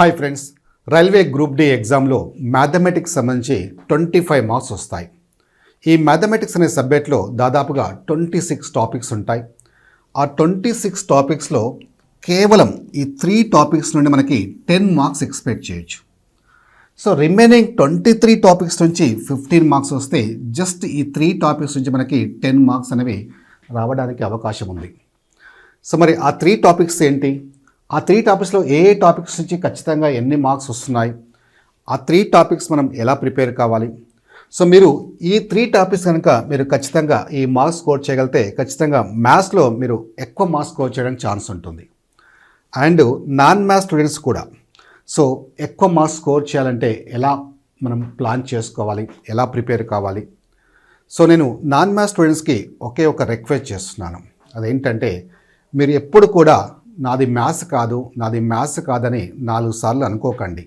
Hi friends railway group D ఎగ్జామ్లో mathematics సంబంధించి twenty five marks వస్తాయి. ఈ మ్యాథమెటిక్స్ అనే సబ్జెక్ట్లో దాదాపుగా ట్వంటీ సిక్స్ టాపిక్స్ ఉంటాయి. ఆ ట్వంటీ సిక్స్ టాపిక్స్లో కేవలం ఈ త్రీ టాపిక్స్ నుండి మనకి టెన్ మార్క్స్ ఎక్స్పెక్ట్ చేయొచ్చు. So remaining twenty three topics నుంచి ఫిఫ్టీన్ మార్క్స్ వస్తే జస్ట్ ఈ త్రీ టాపిక్స్ నుంచి మనకి టెన్ మార్క్స్ అనేవి రావడానికి అవకాశం ఉంది. సో మరి ఆ త్రీ టాపిక్స్ ఏంటి? ఆ త్రీ టాపిక్స్లో ఏ ఏ టాపిక్స్ నుంచి ఖచ్చితంగా ఎన్ని మార్క్స్ వస్తున్నాయి? ఆ త్రీ టాపిక్స్ మనం ఎలా ప్రిపేర్ కావాలి? సో మీరు ఈ త్రీ టాపిక్స్ కనుక మీరు ఖచ్చితంగా ఈ మార్క్స్ స్కోర్ చేయగలిగితే ఖచ్చితంగా మ్యాథ్స్లో మీరు ఎక్కువ మార్క్స్ స్కోర్ చేయడానికి ఛాన్స్ ఉంటుంది. అండ్ నాన్ మ్యాథ్స్ స్టూడెంట్స్ కూడా. సో ఎక్కువ మార్క్స్ స్కోర్ చేయాలంటే ఎలా మనం ప్లాన్ చేసుకోవాలి? ఎలా ప్రిపేర్ కావాలి? సో నేను నాన్ మ్యాథ్స్ స్టూడెంట్స్కి ఒకే ఒక రిక్వెస్ట్ చేస్తున్నాను. అదేంటంటే మీరు ఎప్పుడు కూడా నాది మ్యాథ్స్ కాదు నాది మ్యాథ్స్ కాదని నాలుగు సార్లు అనుకోకండి.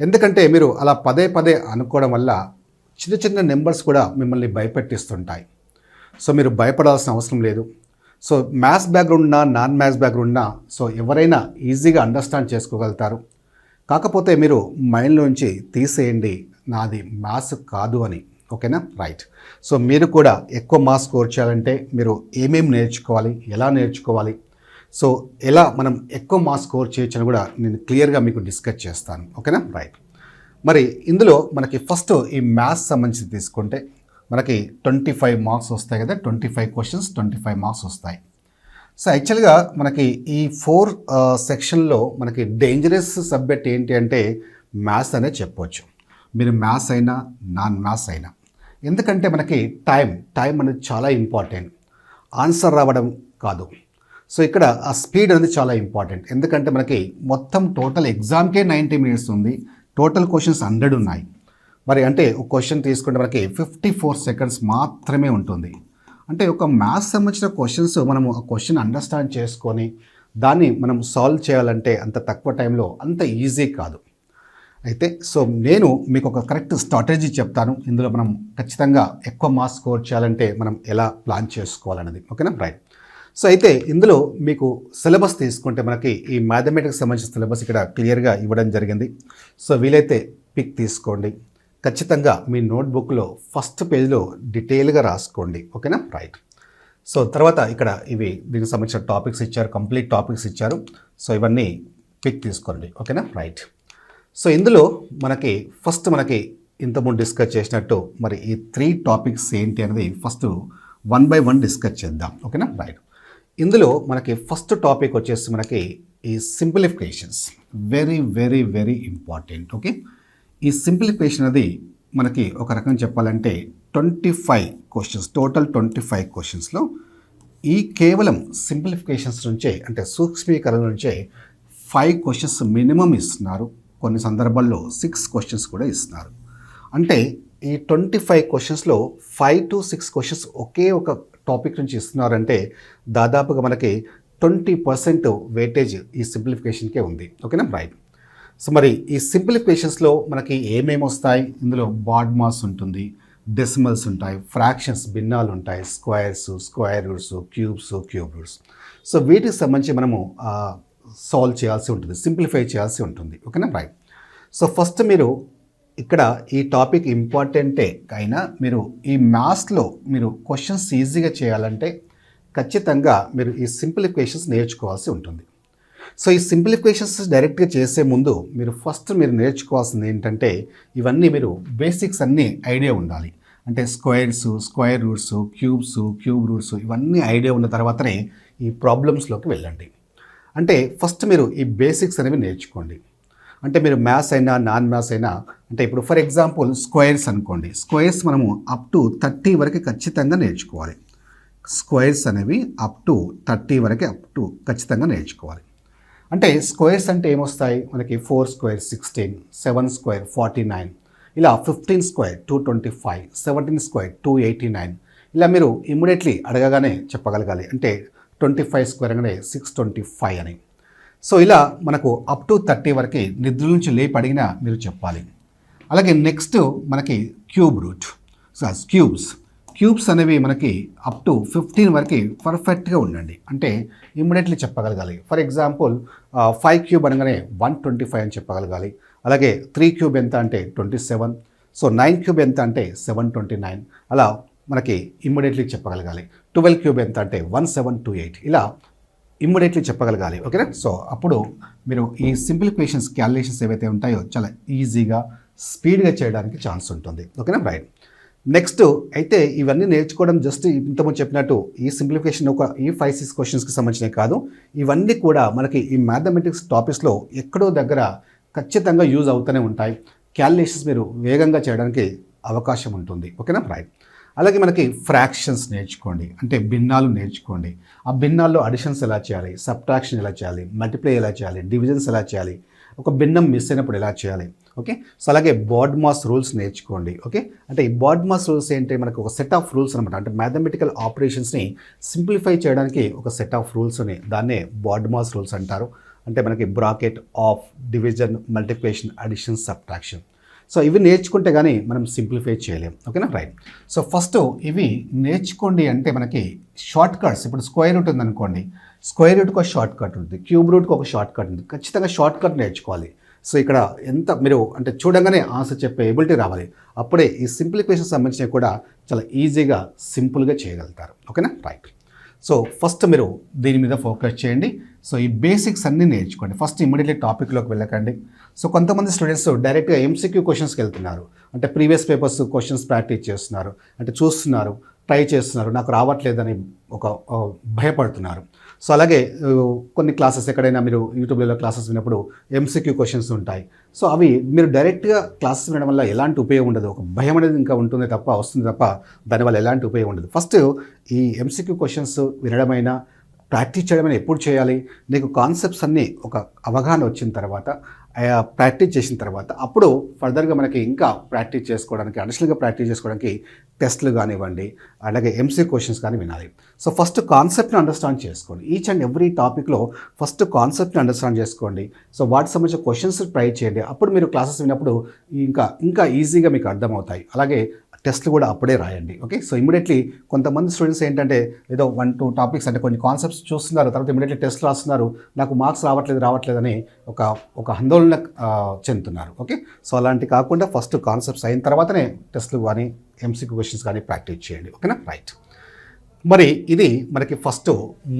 ఎందుకంటే మీరు అలా పదే పదే అనుకోవడం వల్ల చిన్న చిన్న నెంబర్స్ కూడా మిమ్మల్ని భయపెట్టిస్తుంటాయి. సో మీరు భయపడాల్సిన అవసరం లేదు. సో మ్యాథ్స్ బ్యాక్గ్రౌండ్ ఉన్నా నాన్ మ్యాథ్స్ బ్యాక్గ్రౌండ్ ఉన్నా సో ఎవరైనా ఈజీగా అండర్స్టాండ్ చేసుకోగలుగుతారు. కాకపోతే మీరు మైండ్లోంచి తీసేయండి నాది మ్యాథ్స్ కాదు అని. ఓకేనా? రైట్. సో మీరు కూడా ఎక్కువ మార్క్స్ స్కోర్ చేయాలంటే మీరు ఏమేమి నేర్చుకోవాలి ఎలా నేర్చుకోవాలి సో ఎలా మనం ఎక్కువ మార్క్స్ స్కోర్ చేయొచ్చని కూడా నేను క్లియర్గా మీకు డిస్కస్ చేస్తాను. ఓకేనా? రైట్. మరి ఇందులో మనకి ఫస్ట్ ఈ మ్యాథ్స్ సంబంధించి తీసుకుంటే మనకి ట్వంటీ ఫైవ్ మార్క్స్ వస్తాయి కదా? Twenty five questions twenty five marks వస్తాయి. సో యాక్చువల్గా మనకి ఈ ఫోర్ సెక్షన్లో మనకి డేంజరస్ సబ్జెక్ట్ ఏంటి అంటే మ్యాథ్స్ అనే చెప్పవచ్చు మీరు మ్యాథ్స్ అయినా నాన్ మ్యాథ్స్ అయినా. ఎందుకంటే మనకి టైం టైం అనేది చాలా ఇంపార్టెంట్. ఆన్సర్ రావడం కాదు. సో ఇక్కడ ఆ స్పీడ్ అనేది చాలా ఇంపార్టెంట్ ఎందుకంటే మనకి మొత్తం టోటల్ ఎగ్జామ్కే నైంటీ మినిట్స్ ఉంది. టోటల్ క్వశ్చన్స్ హండ్రెడ్ ఉన్నాయి. మరి అంటే ఒక క్వశ్చన్ తీసుకుంటే మనకి ఫిఫ్టీ ఫోర్ సెకండ్స్ మాత్రమే ఉంటుంది. అంటే ఒక మ్యాథ్స్ సంబంధించిన క్వశ్చన్స్ మనము ఆ క్వశ్చన్ అండర్స్టాండ్ చేసుకొని దాన్ని మనం సాల్వ్ చేయాలంటే అంత తక్కువ టైంలో అంత ఈజీ కాదు. అయితే సో నేను మీకు ఒక కరెక్ట్ స్ట్రాటజీ చెప్తాను. ఇందులో మనం ఖచ్చితంగా ఎక్కువ మార్క్స్ స్కోర్ చేయాలంటే మనం ఎలా ప్లాన్ చేసుకోవాలన్నది. ఓకేనా రైట్ సో అయితే ఇందులో మీకు సిలబస్ తీసుకుంటే మనకి ఈ మ్యాథమెటిక్స్ సంబంధించిన సిలబస్ ఇక్కడ క్లియర్గా ఇవ్వడం జరిగింది. సో వీలైతే పిక్ తీసుకోండి. ఖచ్చితంగా మీ నోట్బుక్లో ఫస్ట్ పేజ్లో డీటెయిల్గా రాసుకోండి. ఓకేనా? రైట్. సో తర్వాత ఇక్కడ ఇవి దీనికి సంబంధించిన టాపిక్స్ ఇచ్చారు కంప్లీట్ టాపిక్స్ ఇచ్చారు. సో ఇవన్నీ పిక్ తీసుకోండి. ఓకేనా? రైట్. సో ఇందులో మనకి ఫస్ట్ మనకి ఇంతకుముందు డిస్కస్ చేసినట్టు మరి ఈ త్రీ టాపిక్స్ ఏంటి అనేది first one by one discuss చేద్దాం. ఓకేనా? రైట్. ఇందులో మనకి ఫస్ట్ టాపిక్ వచ్చేసి మనకి ఈ simplifications very very very important okay ఈ సింప్లిఫికేషన్ అది మనకి ఒక రకం చెప్పాలంటే twenty five questions total twenty five క్వశ్చన్స్లో ఈ కేవలం సింప్లిఫికేషన్స్ నుంచే అంటే సూక్ష్మీకరణ నుంచే ఫైవ్ క్వశ్చన్స్ మినిమం ఇస్తున్నారు. కొన్ని సందర్భాల్లో సిక్స్ క్వశ్చన్స్ కూడా ఇస్తున్నారు. అంటే ఈ ట్వంటీ ఫైవ్ క్వశ్చన్స్లో ఫైవ్ టు సిక్స్ క్వశ్చన్స్ ఒకే ఒక టాపిక్ నుంచి ఇస్తున్నారంటే దాదాపుగా మనకి ట్వంటీ పర్సెంట్ వెయిటేజ్ ఈ సింప్లిఫికేషన్కే ఉంది. ఓకేనా? రైట్ సో మరి ఈ సింప్లిఫికేషన్స్లో మనకి ఏమేమి వస్తాయి? ఇందులో బాడ్ మాస్ ఉంటుంది డెసిమల్స్ ఉంటాయి ఫ్రాక్షన్స్ భిన్నాలు ఉంటాయి squares square roots cubes. Cube roots so వీటికి సంబంధించి మనము సాల్వ్ చేయాల్సి ఉంటుంది సింప్లిఫై చేయాల్సి ఉంటుంది. ఓకేనా? రైట్ సో ఫస్ట్ మీరు ఇక్కడ ఈ టాపిక్ ఇంపార్టెంటే అయినా మీరు ఈ మ్యాథ్స్లో మీరు క్వశ్చన్స్ ఈజీగా చేయాలంటే ఖచ్చితంగా మీరు ఈ సింప్లిఫికేషన్స్ నేర్చుకోవాల్సి ఉంటుంది. సో ఈ సింప్లిఫికేషన్స్ డైరెక్ట్గా చేసే ముందు మీరు ఫస్ట్ మీరు నేర్చుకోవాల్సింది ఏంటంటే ఇవన్నీ మీరు బేసిక్స్ అన్నీ ఐడియా ఉండాలి. అంటే squares square roots cubes cube roots ఇవన్నీ ఐడియా ఉన్న తర్వాతనే ఈ ప్రాబ్లమ్స్లోకి వెళ్ళండి. అంటే ఫస్ట్ మీరు ఈ బేసిక్స్ అనేవి నేర్చుకోండి. అంటే మీరు మ్యాథ్స్ అయినా నాన్ మ్యాథ్స్ అయినా అంటే ఇప్పుడు ఫర్ ఎగ్జాంపుల్ స్క్వేర్స్ అనుకోండి. స్క్వేర్స్ మనము అప్ టు థర్టీ వరకు ఖచ్చితంగా నేర్చుకోవాలి. స్క్వేర్స్ అనేవి అప్ టు థర్టీ వరకు అప్ టు ఖచ్చితంగా నేర్చుకోవాలి. అంటే స్క్వేర్స్ అంటే ఏమొస్తాయి? మనకి four square sixteen seven square forty nine ఇలా fifteen square two twenty five seventeen square two eighty nine ఇలా మీరు ఇమ్మీడియట్లీ అడగగానే చెప్పగలగాలి. అంటే ట్వంటీ ఫైవ్ స్క్వేర్ అనగానే సిక్స్ ట్వంటీ ఫైవ్ అని. సో ఇలా మనకు అప్ టు థర్టీ వరకు నిద్ర నుంచి లేపి అడిగినా మీరు చెప్పాలి. అలాగే నెక్స్ట్ మనకి cube root so cubes cubes అనేవి మనకి అప్ టు ఫిఫ్టీన్ వరకు పర్ఫెక్ట్గా ఉండండి. అంటే ఇమ్మీడియట్లీ చెప్పగలగాలి. ఫర్ ఎగ్జాంపుల్ ఫైవ్ క్యూబ్ అనగానే వన్ ట్వంటీ ఫైవ్ అని చెప్పగలగాలి. అలాగే త్రీ క్యూబ్ ఎంత అంటే twenty seven so nine cube ఎంత అంటే సెవెన్ ట్వంటీ నైన్ అలా మనకి ఇమ్మీడియట్లీ చెప్పగలగాలి. ట్వెల్వ్ క్యూబ్ ఎంత అంటే వన్ సెవెన్ టూ ఎయిట్ ఇలా ఇమ్మీడియట్లీ చెప్పగలగాలి ఓకేనా? సో అప్పుడు మీరు ఈ సింప్లిఫికేషన్స్ క్యాలిక్యులేషన్స్ ఏవైతే ఉంటాయో చాలా ఈజీగా స్పీడ్గా చేయడానికి ఛాన్స్ ఉంటుంది ఓకేనా? రైట్. నెక్స్ట్ అయితే ఇవన్నీ నేర్చుకోవడం జస్ట్ ఇంతకుముందు చెప్పినట్టు ఈ సింప్లిఫికేషన్ ఒక ఈ ఫైవ్ సిక్స్ క్వశ్చన్స్కి సంబంధించినవి కాదు. ఇవన్నీ కూడా మనకి ఈ మ్యాథమెటిక్స్ టాపిక్స్లో ఎక్కడో దగ్గర ఖచ్చితంగా యూజ్ అవుతూనే ఉంటాయి. క్యాలిక్యులేషన్స్ మీరు వేగంగా చేయడానికి అవకాశం ఉంటుంది ఓకేనా? రైట్. అలాగే మనకి ఫ్రాక్షన్స్ నేర్చుకోండి. అంటే భిన్నాలు నేర్చుకోండి. ఆ భిన్నాల్లో అడిషన్స్ ఎలా చేయాలి? సబ్ట్రాక్షన్ ఎలా చేయాలి? మల్టిప్లై ఎలా చేయాలి? డివిజన్స్ ఎలా చేయాలి? ఒక భిన్నం మిస్ అయినప్పుడు ఎలా చేయాలి? ఓకే? సో అలాగే బాడ్ మాస్ రూల్స్ నేర్చుకోండి. ఓకే? అంటే ఈ బాడ్ మాస్ రూల్స్ ఏంటి? మనకు ఒక సెట్ ఆఫ్ రూల్స్ అనమాట అంటే మ్యాథమెటికల్ ఆపరేషన్స్ని సింప్లిఫై చేయడానికి ఒక సెట్ ఆఫ్ రూల్స్ని దాన్నే బాడ్ మాస్ రూల్స్ అంటారు. అంటే మనకి bracket of division multiplication addition subtraction. So ఇవి నేర్చుకుంటే కానీ మనం సింప్లిఫై చేయలేం. ఓకేనా? రైట్. సో ఫస్ట్ ఇవి నేర్చుకోండి అంటే మనకి షార్ట్ కట్స్ ఇప్పుడు స్క్వేర్ రూట్ ఉందనుకోండి స్క్వేర్ రూట్కి ఒక షార్ట్ కట్ ఉంటుంది క్యూబ్ రూట్కి ఒక షార్ట్ కట్ ఉంది ఖచ్చితంగా షార్ట్ కట్ నేర్చుకోవాలి. సో ఇక్కడ ఎంత మీరు అంటే చూడంగానే ఆన్సర్ చెప్పే ఎబిలిటీ రావాలి. అప్పుడే ఈ సింప్లిఫికేషన్ సంబంధించినవి కూడా చాలా ఈజీగా సింపుల్గా చేయగలుగుతారు. ఓకేనా? రైట్. సో ఫస్ట్ మీరు దీని మీద ఫోకస్ చేయండి. సో ఈ బేసిక్స్ అన్నీ నేర్చుకోండి. ఫస్ట్ ఇమీడియట్లీ టాపిక్లోకి వెళ్ళకండి. సో కొంతమంది స్టూడెంట్స్ డైరెక్ట్గా ఎంసీక్యూ క్వశ్చన్స్కి వెళ్తున్నారు. అంటే ప్రీవియస్ పేపర్స్ క్వశ్చన్స్ ప్రాక్టీస్ చేస్తున్నారు. అంటే చూస్తున్నారు ట్రై చేస్తున్నారు. నాకు రావట్లేదని ఒక భయపడుతున్నారు. సో అలాగే కొన్ని క్లాసెస్ ఎక్కడైనా మీరు యూట్యూబ్లలో క్లాసెస్ విన్నప్పుడు ఎంసీక్యూ క్వశ్చన్స్ ఉంటాయి. సో అవి మీరు డైరెక్ట్గా క్లాసెస్ వినడం వల్ల ఎలాంటి ఉపయోగం ఉండదు. ఒక భయం అనేది ఇంకా ఉంటుంది తప్ప వస్తుంది తప్ప దానివల్ల ఎలాంటి ఉపయోగం ఉండదు. ఫస్ట్ ఈ ఎంసీక్యూ క్వశ్చన్స్ వినడమైనా ప్రాక్టీస్ చేయడమైనా ఎప్పుడు చేయాలి? నీకు కాన్సెప్ట్స్ అన్నీ ఒక అవగాహన వచ్చిన తర్వాత ప్రాక్టీస్ చేసిన తర్వాత అప్పుడు ఫర్దర్గా మనకి ఇంకా ప్రాక్టీస్ చేసుకోవడానికి అడిషనల్గా ప్రాక్టీస్ చేసుకోవడానికి టెస్ట్లు కానివ్వండి అలాగే ఎంసీ క్వశ్చన్స్ కానీ వినాలి. సో ఫస్ట్ కాన్సెప్ట్ని అండర్స్టాండ్ చేసుకోండి. ఈచ్ అండ్ ఎవ్రీ టాపిక్లో ఫస్ట్ కాన్సెప్ట్ని అండర్స్టాండ్ చేసుకోండి. సో వాటికి సంబంధించిన క్వశ్చన్స్ ట్రై చేయండి. అప్పుడు మీరు క్లాసెస్ విన్నప్పుడు ఇంకా ఇంకా ఈజీగా మీకు అర్థమవుతాయి. అలాగే టెస్ట్లు కూడా అప్పుడే రాయండి. ఓకే? సో ఇమీడియట్లీ కొంతమంది స్టూడెంట్స్ ఏంటంటే ఏదో వన్ టూ టాపిక్స్ అంటే కొన్ని కాన్సెప్ట్స్ చూస్తున్నారు తర్వాత ఇమీడియట్లీ టెస్ట్ రాస్తున్నారు నాకు మార్క్స్ రావట్లేదు రావట్లేదని ఒక ఒక ఆందోళన చెందుతున్నారు. ఓకే? సో అలాంటి కాకుండా ఫస్ట్ కాన్సెప్ట్స్ అయిన తర్వాతనే టెస్ట్లు కానీ ఎంసీక్యూ క్వశ్చన్స్ కానీ ప్రాక్టీస్ చేయండి. ఓకేనా? రైట్. మరి ఇది మనకి ఫస్ట్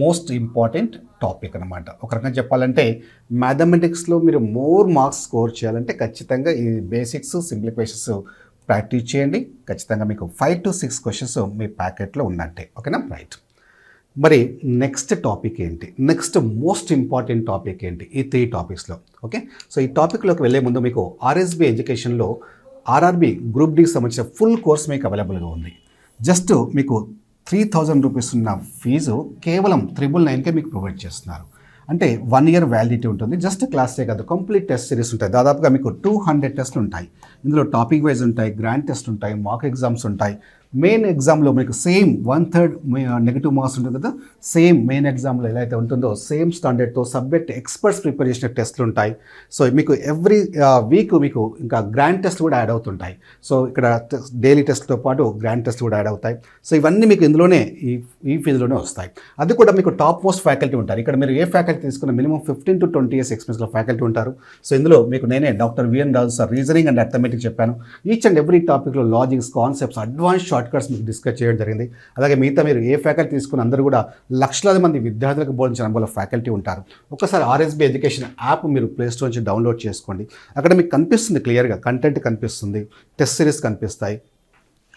మోస్ట్ ఇంపార్టెంట్ టాపిక్ అనమాట ఒక రకంగా చెప్పాలంటే మ్యాథమెటిక్స్లో మీరు మోర్ మార్క్స్ స్కోర్ చేయాలంటే ఖచ్చితంగా ఈ బేసిక్స్ సింప్లిఫికేషన్స్ ప్రాక్టీస్ చేయండి. ఖచ్చితంగా మీకు ఫైవ్ టు సిక్స్ క్వశ్చన్స్ మీ ప్యాకెట్లో ఉన్నట్టే. ఓకేనా? రైట్ మరి నెక్స్ట్ టాపిక్ ఏంటి? నెక్స్ట్ మోస్ట్ ఇంపార్టెంట్ టాపిక్ ఏంటి? ఈ త్రీ టాపిక్స్లో ఓకే సో ఈ టాపిక్లోకి వెళ్ళే ముందు మీకు ఆర్ఎస్బి ఎడ్యుకేషన్లో ఆర్ఆర్బి గ్రూప్ డికి సంబంధించిన ఫుల్ కోర్స్ మీకు అవైలబుల్గా ఉంది. జస్ట్ మీకు త్రీ థౌజండ్ రూపీస్ ఉన్న ఫీజు కేవలం త్రిబుల్ నైన్కే మీకు ప్రొవైడ్ చేస్తున్నారు. అంటే వన్ ఇయర్ వ్యాలిడిటీ ఉంటుంది. జస్ట్ క్లాసే కాదు కంప్లీట్ టెస్ట్ సిరీస్ ఉంటాయి. దాదాపుగా మీకు టూ హండ్రెడ్ టెస్ట్లు ఉంటాయి. ఇందులో టాపిక్ వైజ్ ఉంటాయి గ్రాండ్ టెస్ట్ ఉంటాయి మాక్ ఎగ్జామ్స్ ఉంటాయి. మెయిన్ ఎగ్జామ్లో మీకు same one third negative marks ఉంటుంది కదా సేమ్ మెయిన్ ఎగ్జామ్లో ఎలా అయితే ఉంటుందో సేమ్ స్టాండర్డ్తో సబ్జెక్ట్ ఎక్స్పర్ట్స్ ప్రిపేర్ చేసిన టెస్ట్లు ఉంటాయి. సో మీకు ఎవ్రీ వీక్ మీకు ఇంకా గ్రాండ్ టెస్ట్ కూడా యాడ్ అవుతుంటాయి. సో ఇక్కడ డైలీ టెస్ట్తో పాటు గ్రాండ్ టెస్ట్ కూడా యాడ్ అవుతాయి. సో ఇవన్నీ మీకు ఇందులోనే ఈ ఈ ఫీజులోనే వస్తాయి. అది కూడా మీకు టాప్ మోస్ట్ ఫ్యాకల్టీ ఉంటారు. ఇక్కడ మీరు ఏ ఫ్యాకల్టీ తీసుకున్న minimum fifteen to twenty years ఎక్స్పీరియన్స్లో faculty ఉంటారు. సో ఇందులో మీకు నేనే doctor VN Raju sir reasoning and arithmetic చెప్పాను. ఈచ్ అండ్ ఎవ్రీ టాపిక్లో logics concepts advance short cuts మీకు డిస్కస్ చేయడం జరిగింది. అలాగే మిగతా మీరు ఏ ఫ్యాకల్టీ తీసుకున్న అందరూ కూడా లక్షలాది మంది విద్యార్థులకు బోధించిన అనుభవ ఫ్యాకల్టీ ఉంటారు. ఒకసారి ఆర్ఎస్బి ఎడ్యుకేషన్ యాప్ మీరు ప్లే స్టోర్ నుంచి డౌన్లోడ్ చేసుకోండి. అక్కడ మీకు కనిపిస్తుంది క్లియర్గా కంటెంట్ కనిపిస్తుంది టెస్ట్ సిరీస్ కనిపిస్తాయి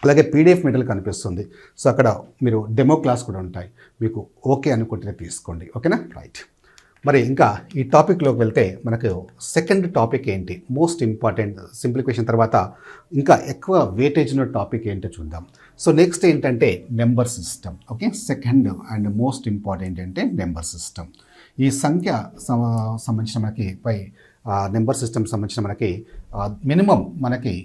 అలాగే పీడిఎఫ్ మెటీరియల్ కనిపిస్తుంది. సో అక్కడ మీరు డెమో క్లాస్ కూడా ఉంటాయి. మీకు ఓకే అనుకుంటే తీసుకోండి. ఓకేనా? రైట్. మరి ఇంకా ఈ టాపిక్లోకి వెళ్తే మనకు సెకండ్ టాపిక్ ఏంటి? మోస్ట్ ఇంపార్టెంట్ సింప్లిఫికేషన్ తర్వాత ఇంకా ఎక్కువ వేటేజ్ ఉన్న టాపిక్ ఏంటో చూద్దాం. సో నెక్స్ట్ ఏంటంటే number system okay second and most important అంటే నెంబర్ సిస్టమ్ ఈ సంఖ్య సంబంధించిన మనకి పై నెంబర్ సిస్టమ్ సంబంధించిన మనకి మినిమం మనకి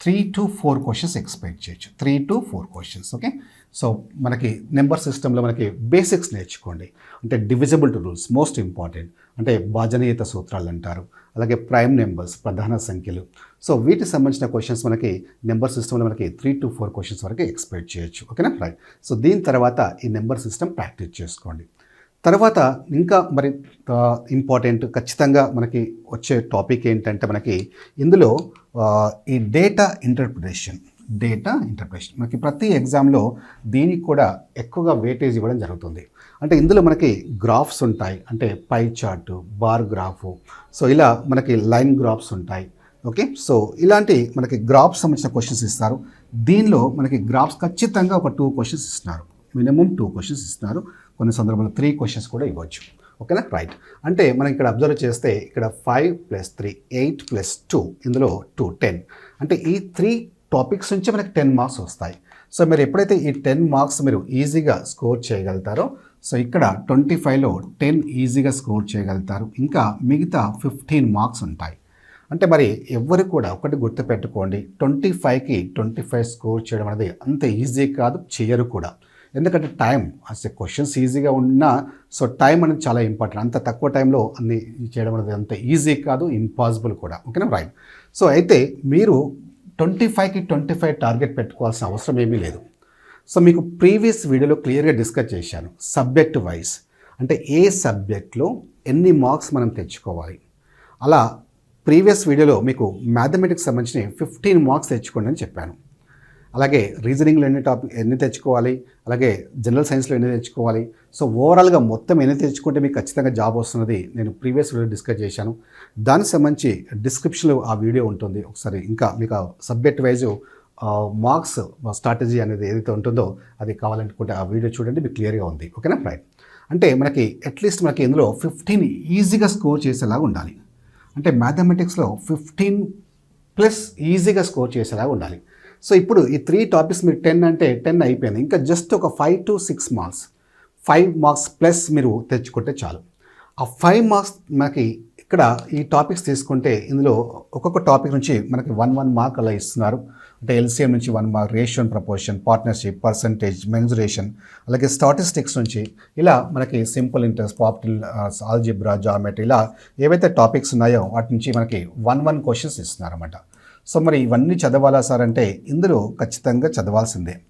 three to four questions expect చేయొచ్చు. Three to four questions okay so మనకి నెంబర్ సిస్టంలో మనకి బేసిక్స్ నేర్చుకోండి. అంటే divisible to rules most important. అంటే భాజనీయత సూత్రాలు అంటారు. అలాగే ప్రైమ్ నెంబర్స్ ప్రధాన సంఖ్యలు. సో వీటికి సంబంధించిన క్వశ్చన్స్ మనకి నెంబర్ సిస్టంలో మనకి త్రీ టు ఫోర్ క్వశ్చన్స్ వరకు ఎక్స్పెక్ట్ చేయొచ్చు. ఓకేనా? రైట్ సో దీని తర్వాత ఈ నెంబర్ సిస్టమ్ ప్రాక్టీస్ చేసుకోండి. తర్వాత ఇంకా మరి ఇంపార్టెంట్ ఖచ్చితంగా మనకి వచ్చే టాపిక్ ఏంటంటే మనకి ఇందులో ఈ డేటా ఇంటర్ప్రిటేషన్. డేటా ఇంటర్ప్రిటేషన్ మనకి ప్రతి ఎగ్జామ్లో దీనికి కూడా ఎక్కువగా వెయిటేజ్ ఇవ్వడం జరుగుతుంది. అంటే ఇందులో మనకి గ్రాఫ్స్ ఉంటాయి. అంటే pie chart bar graph so ఇలా మనకి లైన్ గ్రాఫ్స్ ఉంటాయి. ఓకే సో ఇలాంటి మనకి గ్రాఫ్స్ సంబంధించిన క్వశ్చన్స్ ఇస్తారు. దీనిలో మనకి గ్రాఫ్స్ ఖచ్చితంగా ఒక టూ క్వశ్చన్స్ ఇస్తున్నారు. మినిమం టూ క్వశ్చన్స్ ఇస్తున్నారు. కొన్ని సందర్భాల్లో త్రీ క్వశ్చన్స్ కూడా ఇవ్వచ్చు. ఓకేనా రైట్ అంటే మనం ఇక్కడ అబ్జర్వ్ చేస్తే ఇక్కడ five plus three eight plus two ఇందులో టూ టెన్ అంటే ఈ త్రీ టాపిక్స్ నుంచి మనకి టెన్ మార్క్స్ వస్తాయి. సో మీరు ఎప్పుడైతే ఈ టెన్ మార్క్స్ మీరు ఈజీగా స్కోర్ చేయగలుగుతారో సో ఇక్కడ ట్వంటీ ఫైవ్లో టెన్ ఈజీగా స్కోర్ చేయగలుగుతారు. ఇంకా మిగతా ఫిఫ్టీన్ మార్క్స్ ఉంటాయి. అంటే మరి ఎవ్వరు కూడా ఒకటి గుర్తుపెట్టుకోండి ట్వంటీ ఫైవ్కి ట్వంటీ ఫైవ్ స్కోర్ చేయడం అనేది అంత ఈజీ కాదు చేయరు కూడా. ఎందుకంటే టైం అసలు క్వశ్చన్స్ ఈజీగా ఉన్నా సో టైం అనేది చాలా ఇంపార్టెంట్. అంత తక్కువ టైంలో అన్ని చేయడం అనేది అంత ఈజీ కాదు ఇంపాసిబుల్ కూడా. ఓకేనా రైట్. సో అయితే మీరు ట్వంటీ ఫైవ్కి ట్వంటీ ఫైవ్ టార్గెట్ పెట్టుకోవాల్సిన అవసరం ఏమీ లేదు. సో మీకు ప్రీవియస్ వీడియోలో క్లియర్గా డిస్కస్ చేశాను. Subject wise. అంటే ఏ సబ్జెక్ట్లో ఎన్ని మార్క్స్ మనం తెచ్చుకోవాలి. అలా ప్రీవియస్ వీడియోలో మీకు మ్యాథమెటిక్స్ సంబంధించిన ఫిఫ్టీన్ మార్క్స్ తెచ్చుకోండి అని చెప్పాను. అలాగే రీజనింగ్లో ఎన్ని టాపిక్ ఎన్ని తెచ్చుకోవాలి అలాగే జనరల్ సైన్స్లో ఎన్ని తెచ్చుకోవాలి. సో ఓవరాల్గా మొత్తం ఎన్ని తెచ్చుకుంటే మీకు ఖచ్చితంగా జాబ్ వస్తున్నది నేను ప్రీవియస్ వీడియో డిస్కస్ చేశాను. దానికి సంబంధించి డిస్క్రిప్షన్లో ఆ వీడియో ఉంటుంది. ఒకసారి ఇంకా మీకు సబ్జెక్ట్ వైజ్ మార్క్స్ స్ట్రాటజీ అనేది ఏదైతే ఉంటుందో అది కావాలనుకుంటే ఆ వీడియో చూడండి మీకు క్లియర్గా ఉంది. ఓకేనా? రైట్. అంటే మనకి అట్లీస్ట్ మనకి ఇందులో ఫిఫ్టీన్ ఈజీగా స్కోర్ చేసేలాగా ఉండాలి. అంటే మ్యాథమెటిక్స్లో ఫిఫ్టీన్ ప్లస్ ఈజీగా స్కోర్ చేసేలాగా ఉండాలి. సో ఇప్పుడు ఈ త్రీ టాపిక్స్ మీరు టెన్ అంటే టెన్ అయిపోయింది. ఇంకా జస్ట్ ఒక five to six marks five marks plus మీరు తెచ్చుకుంటే చాలు. ఆ ఫైవ్ మార్క్స్ మనకి ఇక్కడ ఈ టాపిక్స్ తీసుకుంటే ఇందులో ఒక్కొక్క టాపిక్ నుంచి మనకి వన్ వన్ మార్క్ అలా ఇస్తున్నారు. అంటే ఎల్సిఎం నుంచి one mark ratio proportion partnership percentage mensuration అలాగే స్టాటిస్టిక్స్ నుంచి ఇలా మనకి సింపుల్ ఇంట్రెస్ట్ పాపిటల్ ఆల్జిబ్రా జామెట్రీ ఇలా ఏవైతే టాపిక్స్ ఉన్నాయో వాటి నుంచి మనకి వన్ వన్ క్వశ్చన్స్ ఇస్తున్నారన్నమాట. సో మరి ఇవన్నీ చదవాలా సార్ అంటే ఇందులో ఖచ్చితంగా చదవాల్సిందే.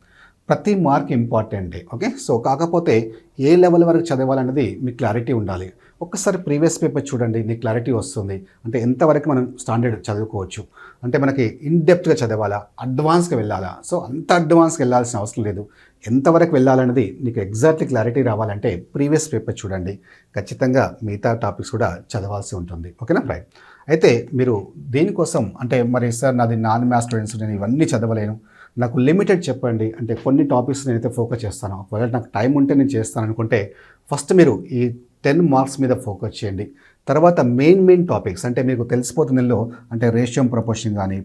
ప్రతి మార్క్ ఇంపార్టెంటే ఓకే? సో కాకపోతే ఏ లెవెల్ వరకు చదవాలన్నది మీకు క్లారిటీ ఉండాలి. ఒక్కసారి ప్రీవియస్ పేపర్ చూడండి నీకు క్లారిటీ వస్తుంది. అంటే ఎంతవరకు మనం స్టాండర్డ్ చదువుకోవచ్చు. అంటే మనకి ఇన్డెప్త్గా చదవాలా అడ్వాన్స్గా వెళ్ళాలా? సో అంత అడ్వాన్స్గా వెళ్ళాల్సిన అవసరం లేదు. ఎంతవరకు వెళ్ళాలన్నది నీకు ఎగ్జాక్ట్లీ క్లారిటీ రావాలంటే ప్రీవియస్ పేపర్ చూడండి. ఖచ్చితంగా మిగతా టాపిక్స్ కూడా చదవాల్సి ఉంటుంది. ఓకేనా? రైట్. అయితే మీరు దీనికోసం అంటే మరి సార్ నాది నాన్ మ్యాథ్స్ స్టూడెంట్స్ నేను ఇవన్నీ చదవలేను. నాకు లిమిటెడ్ చెప్పండి. అంటే కొన్ని టాపిక్స్ నేనైతే ఫోకస్ చేస్తాను. ఒకవేళ నాకు టైం ఉంటే నేను చేస్తాను అనుకుంటే ఫస్ట్ మీరు ఈ టెన్ మార్క్స్ మీద ఫోకస్ చేయండి. తర్వాత మెయిన్ మెయిన్ టాపిక్స్ అంటే మీకు తెలిసిపోతున్నలో అంటే రేషియం ప్రపోర్షన్ కానీ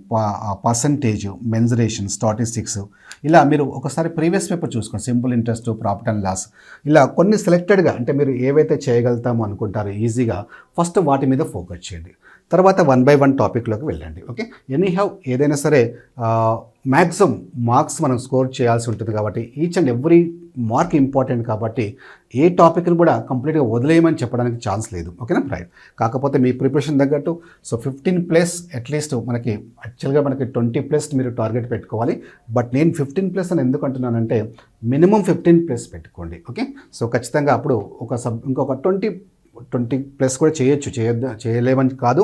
పర్సంటేజ్ మెన్జరేషన్ స్టాటిస్టిక్స్ ఇలా మీరు ఒకసారి ప్రీవియస్ పేపర్ చూసుకోండి. Simple interest profit and loss. ఇలా కొన్ని సెలెక్టెడ్గా అంటే మీరు ఏవైతే చేయగలుగుతామో అనుకుంటారో ఈజీగా ఫస్ట్ వాటి మీద ఫోకస్ చేయండి. తర్వాత వన్ బై వన్ టాపిక్లోకి వెళ్ళండి ఓకే ఎనీ హ్యావ్ ఏదైనా సరే మ్యాక్సిమం మార్క్స్ మనం స్కోర్ చేయాల్సి ఉంటుంది కాబట్టి each and every mark important కాబట్టి ఏ టాపిక్ని కూడా కంప్లీట్గా వదిలేయమని చెప్పడానికి ఛాన్స్ లేదు ఓకేనా రైట్ కాకపోతే మీ ప్రిపరేషన్ తగ్గట్టు so fifteen plus at least మనకి యాక్చువల్గా మనకి ట్వంటీ ప్లస్ మీరు టార్గెట్ పెట్టుకోవాలి. బట్ నేను ఫిఫ్టీన్ ప్లస్ అని ఎందుకు అంటున్నానంటే మినిమం ఫిఫ్టీన్ ప్లస్ పెట్టుకోండి ఓకే సో ఖచ్చితంగా అప్పుడు ఒక సబ్ ఇంకొక ట్వంటీ ట్వంటీ ప్లస్ కూడా చేయొచ్చు చేయొద్దు చేయలేమని కాదు.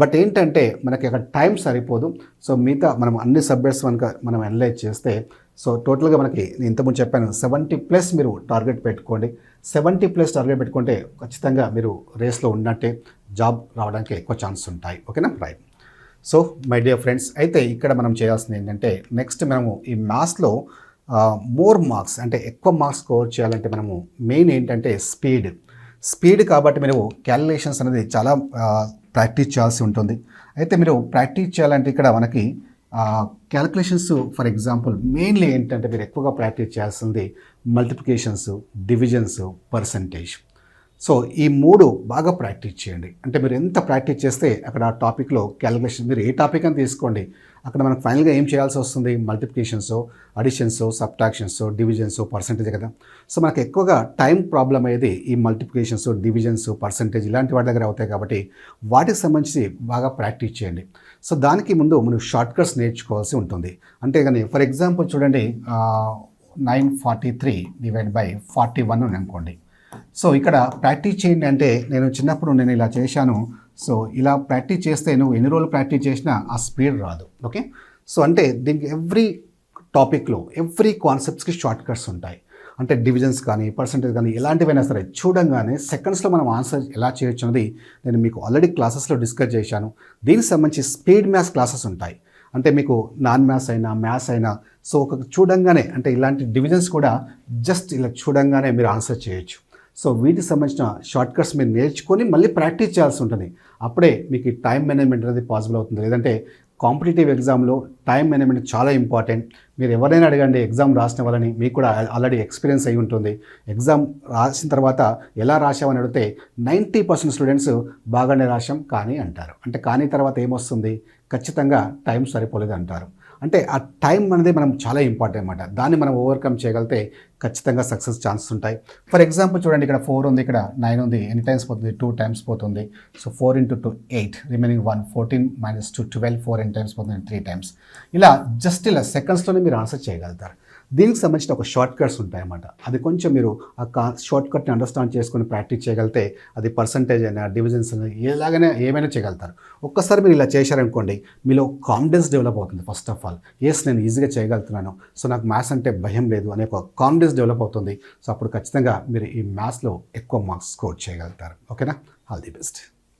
బట్ ఏంటంటే మనకి అక్కడ టైం సరిపోదు. సో మిగతా మనం అన్ని సబ్జెక్ట్స్ కనుక మనం అనలైజ్ చేస్తే సో టోటల్గా మనకి నేను ఇంతకుముందు చెప్పాను సెవెంటీ ప్లస్ మీరు టార్గెట్ పెట్టుకోండి. సెవెంటీ ప్లస్ టార్గెట్ పెట్టుకుంటే ఖచ్చితంగా మీరు రేస్లో ఉన్నట్టే జాబ్ రావడానికి ఎక్కువ ఛాన్స్ ఉంటాయి. ఓకేనా right so my dear friends అయితే ఇక్కడ మనం చేయాల్సింది ఏంటంటే నెక్స్ట్ మనము ఈ మ్యాథ్స్లో మోర్ మార్క్స్ అంటే ఎక్కువ మార్క్స్ స్కోర్ చేయాలంటే మనము మెయిన్ ఏంటంటే స్పీడ్ స్పీడ్ కాబట్టి మీరు క్యాలిక్యులేషన్స్ అనేది చాలా ప్రాక్టీస్ చేయాల్సి ఉంటుంది. అయితే మీరు ప్రాక్టీస్ చేయాలంటే ఇక్కడ మనకి క్యాలిక్యులేషన్స్ ఫర్ ఎగ్జాంపుల్ మెయిన్లీ ఏంటంటే మీరు ఎక్కువగా ప్రాక్టీస్ చేయాల్సింది మల్టిప్లికేషన్స్ డివిజన్స్ పర్సంటేజ్. సో ఈ మూడు బాగా ప్రాక్టీస్ చేయండి. అంటే మీరు ఎంత ప్రాక్టీస్ చేస్తే అక్కడ ఆ టాపిక్లో క్యాలిక్యులేషన్ మీరు ఏ టాపిక్ అని తీసుకోండి. అక్కడ మనకు ఫైనల్గా ఏం చేయాల్సి వస్తుంది? Multiplications additions subtractions divisions percentage కదా. సో మనకు ఎక్కువగా టైం ప్రాబ్లం అయ్యేది ఈ మల్టిప్లికేషన్స్ డివిజన్స్ పర్సంటేజ్ ఇలాంటి వాటి దగ్గర అవుతాయి కాబట్టి వాటికి సంబంధించి బాగా ప్రాక్టీస్ చేయండి. సో దానికి ముందు మనం షార్ట్ కట్స్ నేర్చుకోవాల్సి ఉంటుంది. అంటే కానీ ఫర్ ఎగ్జాంపుల్ చూడండి nine forty three divide by forty one అని అనుకోండి. సో ఇక్కడ ప్రాక్టీస్ చేయండి అంటే నేను చిన్నప్పుడు నేను ఇలా చేశాను. సో ఇలా ప్రాక్టీస్ చేస్తే నువ్వు ఎన్ని రోజులు ప్రాక్టీస్ చేసినా ఆ స్పీడ్ రాదు. ఓకే? సో అంటే దీనికి ఎవ్రీ టాపిక్లో ఎవ్రీ కాన్సెప్ట్స్కి షార్ట్ కట్స్ ఉంటాయి. అంటే డివిజన్స్ కానీ పర్సంటేజ్ కానీ ఎలాంటివైనా సరే చూడంగానే సెకండ్స్లో మనం ఆన్సర్ ఎలా చేయొచ్చు అనేది నేను మీకు ఆల్రెడీ క్లాసెస్లో డిస్కస్ చేశాను. దీనికి సంబంధించి స్పీడ్ మ్యాథ్స్ క్లాసెస్ ఉంటాయి. అంటే మీకు నాన్ మ్యాథ్స్ అయినా మ్యాథ్స్ అయినా సో ఒక చూడంగానే అంటే ఇలాంటి డివిజన్స్ కూడా జస్ట్ ఇలా చూడంగానే మీరు ఆన్సర్ చేయొచ్చు. సో వీటికి సంబంధించిన షార్ట్ కట్స్ మీరు నేర్చుకొని మళ్ళీ ప్రాక్టీస్ చేయాల్సి ఉంటుంది. అప్పుడే మీకు ఈ టైం మేనేజ్మెంట్ అనేది పాసిబుల్ అవుతుంది. లేదంటే కాంపిటేటివ్ ఎగ్జామ్లో టైం మేనేజ్మెంట్ చాలా ఇంపార్టెంట్ మీరు ఎవరైనా అడగండి ఎగ్జామ్ రాసిన వాళ్ళని మీకు కూడా ఆల్రెడీ ఎక్స్పీరియన్స్ అయి ఉంటుంది. ఎగ్జామ్ రాసిన తర్వాత ఎలా రాసామని అడిగితే నైంటీ పర్సెంట్ స్టూడెంట్స్ బాగానే రాశాం కానీ అంటారు. అంటే కానీ తర్వాత ఏమొస్తుంది? ఖచ్చితంగా టైం సరిపోలేదు అంటారు అంటే ఆ టైం అనేది మనం చాలా ఇంపార్టెంట్ అనమాట దాన్ని మనం ఓవర్కమ్ చేయగలిగితే ఖచ్చితంగా సక్సెస్ ఛాన్సెస్ ఉంటాయి. ఫర్ ఎగ్జాంపుల్ చూడండి ఇక్కడ ఫోర్ ఉంది ఇక్కడ నైన్ ఉంది ఎన్ని టైమ్స్ పోతుంది? టూ టైమ్స్ పోతుంది. So four into two eight. Remaining one fourteen minus two twelve four ఎన్ టైమ్స్ పోతుంది? Three times. ఇలా జస్ట్ ఇలా సెకండ్స్లోనే మీరు ఆన్సర్ చేయగలుగుతారు. దీనికి సంబంధించిన ఒక షార్ట్ కట్స్ ఉంటాయన్నమాట. అది కొంచెం మీరు ఆ కా షార్ట్ కట్ని అండర్స్టాండ్ చేసుకొని ప్రాక్టీస్ చేయగలిగితే అది పర్సంటేజ్ అయినా డివిజన్స్ అయినా ఎలాగైనా ఏమైనా చేయగలుగుతారు. ఒక్కసారి మీరు ఇలా చేశారనుకోండి మీలో కాన్ఫిడెన్స్ డెవలప్ అవుతుంది ఫస్ట్ ఆఫ్ ఆల్ ఎస్ నేను ఈజీగా చేయగలుగుతున్నాను సో నాకు మ్యాథ్స్ అంటే భయం లేదు అనే ఒక కాన్ఫిడెన్స్ డెవలప్ అవుతుంది. సో అప్పుడు ఖచ్చితంగా మీరు ఈ మ్యాథ్స్లో ఎక్కువ మార్క్స్ స్కోర్ చేయగలుగుతారు. ఓకేనా ఆల్ ది బెస్ట్